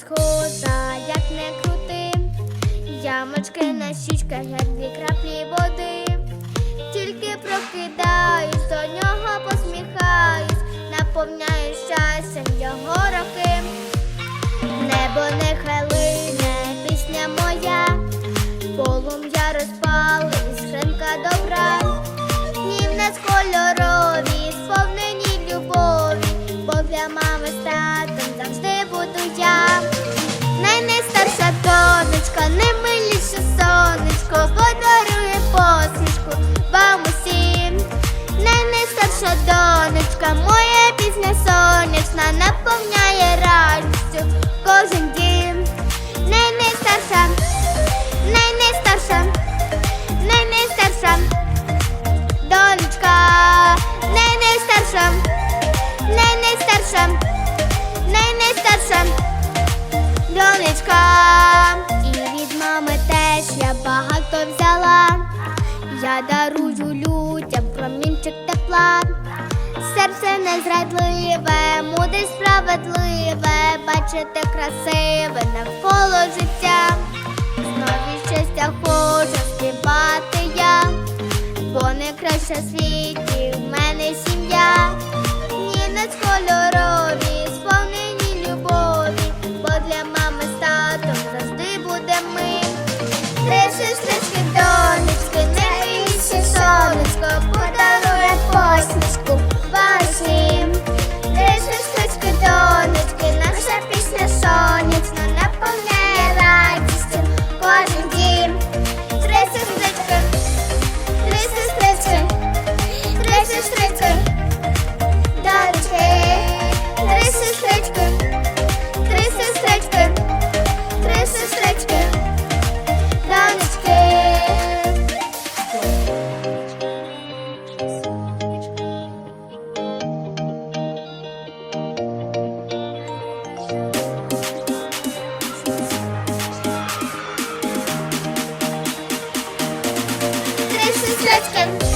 схожа, як не крути. Ямочки на щічках, як дві краплі води. Тільки прокидаюсь, до нього посміхаюсь, наповняю щастям його роки. Небо не Найнестарша донечка, моя пісня сонячна, наповняє радістю кожен дім. Найнестарша, найнестарша, найнестарша. Донечка, не не найстарша, не донечка. І від мами теж я багато взяла. Я дарую людям промінчик тепла. Серце незрадливе, муде справедливе, бачити красиве навколо життя. Знову щастя хочу співати я. Бо найкраща в світі в мене сім'я, ні над кольорові, Cześć!